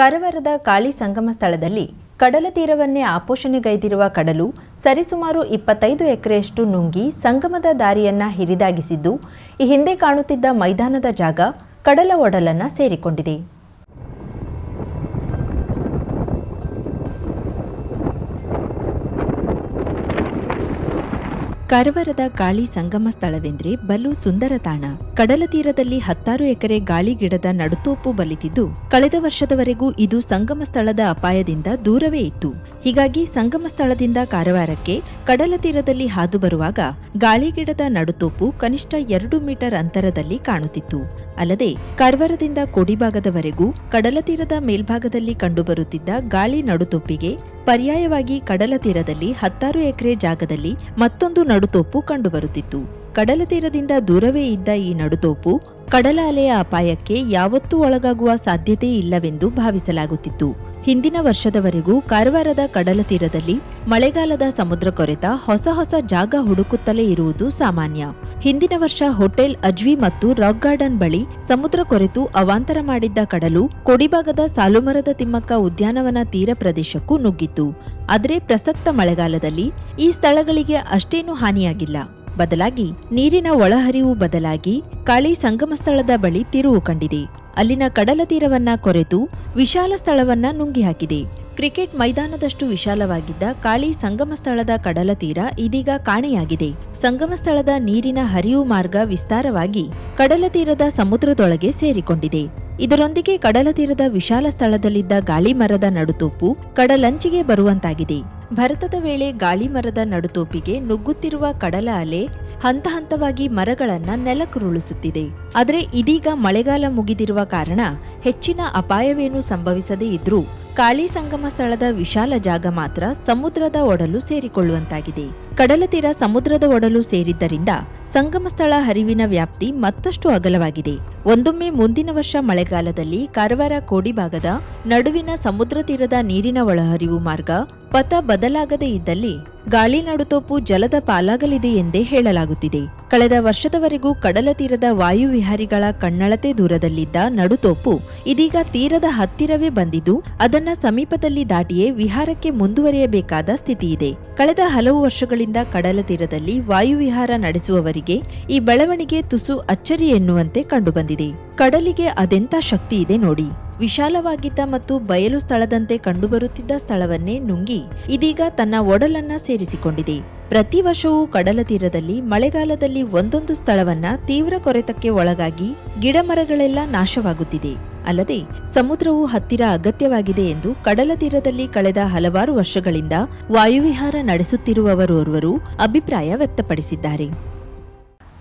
ಕಾರವಾರದ ಕಾಳಿ ಸಂಗಮ ಸ್ಥಳದಲ್ಲಿ ಕಡಲ ತೀರವನ್ನೇ ಆಪೋಷಣೆಗೈದಿರುವ ಕಡಲು ಸರಿಸುಮಾರು ಇಪ್ಪತ್ತೈದು ಎಕರೆಯಷ್ಟು ನುಂಗಿ ಸಂಗಮದ ದಾರಿಯನ್ನ ಹಿರಿದಾಗಿಸಿದ್ದು, ಈ ಹಿಂದೆ ಕಾಣುತ್ತಿದ್ದ ಮೈದಾನದ ಜಾಗ ಕಡಲ ಒಡಲನ್ನ ಸೇರಿಕೊಂಡಿದೆ. ಕಾರವಾರದ ಗಾಳಿ ಸಂಗಮ ಸ್ಥಳವೆಂದ್ರೆ ಬಲು ಸುಂದರ ತಾಣ. ಕಡಲ ತೀರದಲ್ಲಿ ಹತ್ತಾರು ಎಕರೆ ಗಾಳಿ ಗಿಡದ ನಡುತೋಪು ಬಲಿತಿದ್ದು, ಕಳೆದ ವರ್ಷದವರೆಗೂ ಇದು ಸಂಗಮ ಸ್ಥಳದ ಅಪಾಯದಿಂದ ದೂರವೇ ಇತ್ತು. ಹೀಗಾಗಿ ಸಂಗಮ ಸ್ಥಳದಿಂದ ಕಾರವಾರಕ್ಕೆ ಕಡಲ ತೀರದಲ್ಲಿ ಹಾದು ಬರುವಾಗ ಗಾಳಿಗಿಡದ ನಡುತೋಪು ಕನಿಷ್ಠ ಎರಡು ಮೀಟರ್ ಅಂತರದಲ್ಲಿ ಕಾಣುತ್ತಿತ್ತು. ಅಲ್ಲದೆ ಕಾರವಾರದಿಂದ ಕೋಡಿಭಾಗದವರೆಗೂ ಕಡಲ ತೀರದ ಮೇಲ್ಭಾಗದಲ್ಲಿ ಕಂಡುಬರುತ್ತಿದ್ದ ಗಾಳಿ ನಡುತೊಪ್ಪಿಗೆ ಪರ್ಯಾಯವಾಗಿ ಕಡಲ ತೀರದಲ್ಲಿ ಹತ್ತಾರು ಎಕರೆ ಜಾಗದಲ್ಲಿ ಮತ್ತೊಂದು ನಡುತೋಪು ಕಂಡುಬರುತ್ತಿತ್ತು. ಕಡಲ ತೀರದಿಂದ ದೂರವೇ ಇದ್ದ ಈ ನಡುತೋಪು ಕಡಲ ಅಲೆಯ ಅಪಾಯಕ್ಕೆ ಯಾವತ್ತೂ ಒಳಗಾಗುವ ಸಾಧ್ಯತೆ ಇಲ್ಲವೆಂದು ಭಾವಿಸಲಾಗುತ್ತಿತ್ತು. ಹಿಂದಿನ ವರ್ಷದವರೆಗೂ ಕಾರವಾರದ ಕಡಲ ತೀರದಲ್ಲಿ ಮಳೆಗಾಲದ ಸಮುದ್ರ ಕೊರೆತ ಹೊಸ ಹೊಸ ಜಾಗ ಹುಡುಕುತ್ತಲೇ ಇರುವುದು ಸಾಮಾನ್ಯ. ಹಿಂದಿನ ವರ್ಷ ಹೋಟೆಲ್ ಅಜ್ವಿ ಮತ್ತು ರಾಕ್ ಗಾರ್ಡನ್ ಬಳಿ ಸಮುದ್ರ ಕೊರೆತು ಅವಾಂತರ ಮಾಡಿದ್ದ ಕಡಲು ಕೊಡಿಭಾಗದ ಸಾಲುಮರದ ತಿಮ್ಮಕ್ಕ ಉದ್ಯಾನವನ ತೀರ ಪ್ರದೇಶಕ್ಕೂ ನುಗ್ಗಿತ್ತು. ಆದರೆ ಪ್ರಸಕ್ತ ಮಳೆಗಾಲದಲ್ಲಿ ಈ ಸ್ಥಳಗಳಿಗೆ ಅಷ್ಟೇನೂ ಹಾನಿಯಾಗಿಲ್ಲ. ಬದಲಾಗಿ ನೀರಿನ ಒಳಹರಿವು ಬದಲಾಗಿ ಕಾಳಿ ಸಂಗಮ ಸ್ಥಳದ ಬಳಿ ತಿರುವು ಕಂಡಿದೆ. ಅಲ್ಲಿನ ಕಡಲ ತೀರವನ್ನ ಕೊರೆತು ವಿಶಾಲ ಸ್ಥಳವನ್ನ ನುಂಗಿ ಹಾಕಿದೆ. ಕ್ರಿಕೆಟ್ ಮೈದಾನದಷ್ಟು ವಿಶಾಲವಾಗಿದ್ದ ಕಾಳಿ ಸಂಗಮ ಸ್ಥಳದ ಕಡಲ ತೀರ ಇದೀಗ ಕಾಣೆಯಾಗಿದೆ. ಸಂಗಮ ಸ್ಥಳದ ನೀರಿನ ಹರಿವು ಮಾರ್ಗ ವಿಸ್ತಾರವಾಗಿ ಕಡಲ ತೀರದ ಸಮುದ್ರದೊಳಗೆ ಸೇರಿಕೊಂಡಿದೆ. ಇದರೊಂದಿಗೆ ಕಡಲ ತೀರದ ವಿಶಾಲ ಸ್ಥಳದಲ್ಲಿದ್ದ ಗಾಳಿ ಮರದ ನಡುತೋಪು ಕಡಲಂಚಿಗೆ ಬರುವಂತಾಗಿದೆ. ಭರತದ ವೇಳೆ ಗಾಳಿ ಮರದ ನಡುತೋಪಿಗೆ ನುಗ್ಗುತ್ತಿರುವ ಕಡಲ ಅಲೆ ಹಂತ ಹಂತವಾಗಿ ಮರಗಳನ್ನ ನೆಲಕ್ಕುರುಳಿಸುತ್ತಿದೆ. ಆದರೆ ಇದೀಗ ಮಳೆಗಾಲ ಮುಗಿದಿರುವ ಕಾರಣ ಹೆಚ್ಚಿನ ಅಪಾಯವೇನೂ ಸಂಭವಿಸದೇ ಇದ್ರೂ ಕಾಳಿ ಸಂಗಮ ಸ್ಥಳದ ವಿಶಾಲ ಜಾಗ ಮಾತ್ರ ಸಮುದ್ರದ ಒಡಲು ಸೇರಿಕೊಳ್ಳುವಂತಾಗಿದೆ. ಕಡಲ ತೀರ ಸಮುದ್ರದ ಒಡಲು ಸೇರಿದ್ದರಿಂದ ಸಂಗಮ ಸ್ಥಳ ಹರಿವಿನ ವ್ಯಾಪ್ತಿ ಮತ್ತಷ್ಟು ಅಗಲವಾಗಿದೆ. ಒಂದೊಮ್ಮೆ ಮುಂದಿನ ವರ್ಷ ಮಳೆಗಾಲದಲ್ಲಿ ಕಾರವಾರ ಕೋಡಿಭಾಗದ ನಡುವಿನ ಸಮುದ್ರ ತೀರದ ನೀರಿನ ಒಳಹರಿವು ಮಾರ್ಗ ಪಥ ಬದಲಾಗದೇ ಇದ್ದಲ್ಲಿ ಗಾಳಿ ನಡುತೋಪು ಜಲದ ಪಾಲಾಗಲಿದೆ ಎಂದೇ ಹೇಳಲಾಗುತ್ತಿದೆ. ಕಳೆದ ವರ್ಷದವರೆಗೂ ಕಡಲ ತೀರದ ವಾಯುವಿಹಾರಿಗಳ ಕಣ್ಣಳತೆ ದೂರದಲ್ಲಿದ್ದ ನಡುತೋಪು ಇದೀಗ ತೀರದ ಹತ್ತಿರವೇ ಬಂದಿದ್ದು, ಅದನ್ನ ಸಮೀಪದಲ್ಲಿ ದಾಟಿಯೇ ವಿಹಾರಕ್ಕೆ ಮುಂದುವರಿಯಬೇಕಾದ ಸ್ಥಿತಿಯಿದೆ. ಕಳೆದ ಹಲವು ವರ್ಷಗಳಿಂದ ಕಡಲ ತೀರದಲ್ಲಿ ವಾಯುವಿಹಾರ ನಡೆಸುವವರಿಗೆ ಈ ಬೆಳವಣಿಗೆ ತುಸು ಅಚ್ಚರಿ ಎನ್ನುವಂತೆ ಕಂಡುಬಂದಿದೆ. ಕಡಲಿಗೆ ಅದೆಂಥ ಶಕ್ತಿ ಇದೆ ನೋಡಿ. ವಿಶಾಲವಾಗಿದ್ದ ಮತ್ತು ಬಯಲು ಸ್ಥಳದಂತೆ ಕಂಡುಬರುತ್ತಿದ್ದ ಸ್ಥಳವನ್ನೇ ನುಂಗಿ ಇದೀಗ ತನ್ನ ಒಡಲನ್ನ ಸೇರಿಸಿಕೊಂಡಿದೆ. ಪ್ರತಿ ವರ್ಷವೂ ಕಡಲ ತೀರದಲ್ಲಿ ಮಳೆಗಾಲದಲ್ಲಿ ಒಂದೊಂದು ಸ್ಥಳವನ್ನ ತೀವ್ರ ಕೊರೆತಕ್ಕೆ ಒಳಗಾಗಿ ಗಿಡಮರಗಳೆಲ್ಲ ನಾಶವಾಗುತ್ತಿದೆ. ಅಲ್ಲದೆ ಸಮುದ್ರವು ಹತ್ತಿರ ಅಗತ್ಯವಾಗಿದೆ ಎಂದು ಕಡಲ ತೀರದಲ್ಲಿ ಕಳೆದ ಹಲವಾರು ವರ್ಷಗಳಿಂದ ವಾಯುವಿಹಾರ ನಡೆಸುತ್ತಿರುವವರೋರ್ವರು ಅಭಿಪ್ರಾಯ ವ್ಯಕ್ತಪಡಿಸಿದ್ದಾರೆ.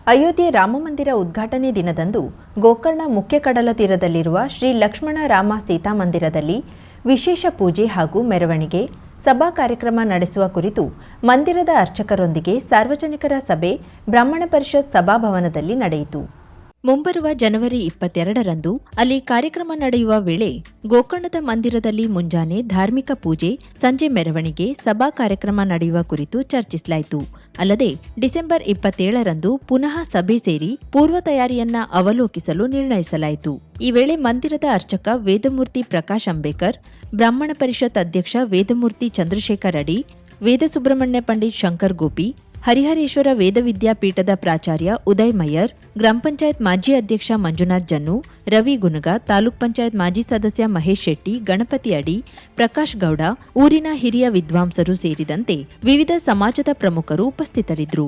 ಅಯೋಧ್ಯೆ ರಾಮಮಂದಿರ ಉದ್ಘಾಟನೆ ದಿನದಂದು ಗೋಕರ್ಣ ಮುಖ್ಯ ಕಡಲ ತೀರದಲ್ಲಿರುವ ಶ್ರೀ ಲಕ್ಷ್ಮಣ ರಾಮ ಸೀತಾ ಮಂದಿರದಲ್ಲಿ ವಿಶೇಷ ಪೂಜೆ ಹಾಗೂ ಮೆರವಣಿಗೆ, ಸಭಾ ಕಾರ್ಯಕ್ರಮ ನಡೆಸುವ ಕುರಿತು ಮಂದಿರದ ಅರ್ಚಕರೊಂದಿಗೆ ಸಾರ್ವಜನಿಕರ ಸಭೆ ಬ್ರಾಹ್ಮಣ ಪರಿಷತ್ ಸಭಾಭವನದಲ್ಲಿ ನಡೆಯಿತು. ಮುಂಬರುವ ಜನವರಿ ಇಪ್ಪತ್ತೆರಡರಂದು ಅಲ್ಲಿ ಕಾರ್ಯಕ್ರಮ ನಡೆಯುವ ವೇಳೆ ಗೋಕರ್ಣದ ಮಂದಿರದಲ್ಲಿ ಮುಂಜಾನೆ ಧಾರ್ಮಿಕ ಪೂಜೆ, ಸಂಜೆ ಮೆರವಣಿಗೆ, ಸಭಾ ಕಾರ್ಯಕ್ರಮ ನಡೆಯುವ ಕುರಿತು ಚರ್ಚಿಸಲಾಯಿತು. ಅಲ್ಲದೆ ಡಿಸೆಂಬರ್ ಇಪ್ಪತ್ತೇಳರಂದು ಪುನಃ ಸಭೆ ಸೇರಿ ಪೂರ್ವ ತಯಾರಿಯನ್ನ ಅವಲೋಕಿಸಲು ನಿರ್ಣಯಿಸಲಾಯಿತು. ಈ ವೇಳೆ ಮಂದಿರದ ಅರ್ಚಕ ವೇದಮೂರ್ತಿ ಪ್ರಕಾಶ್ ಅಂಬೇಕರ್ ಬ್ರಾಹ್ಮಣ ಪರಿಷತ್ ಅಧ್ಯಕ್ಷ ವೇದಮೂರ್ತಿ ಚಂದ್ರಶೇಖರ್ ಅಡಿ, ವೇದಸುಬ್ರಹ್ಮಣ್ಯ ಪಂಡಿತ್ ಶಂಕರ್ ಗೋಪಿ ಹರಿಹರೇಶ್ವರ ವೇದ ವಿದ್ಯಾಪೀಠದ ಪ್ರಾಚಾರ್ಯ ಉದಯ್ ಮಯ್ಯರ್ ಗ್ರಾಮ ಪಂಚಾಯತ್ ಮಾಜಿ ಅಧ್ಯಕ್ಷ ಮಂಜುನಾಥ್ ಜನ್ನು, ರವಿ ಗುನಗ ತಾಲೂಕ್ ಪಂಚಾಯತ್ ಮಾಜಿ ಸದಸ್ಯ ಮಹೇಶ್ ಶೆಟ್ಟಿ, ಗಣಪತಿ ಅಡಿ, ಪ್ರಕಾಶ್ ಗೌಡ, ಊರಿನ ಹಿರಿಯ ವಿದ್ವಾಂಸರು ಸೇರಿದಂತೆ ವಿವಿಧ ಸಮಾಜದ ಪ್ರಮುಖರು ಉಪಸ್ಥಿತರಿದ್ದರು.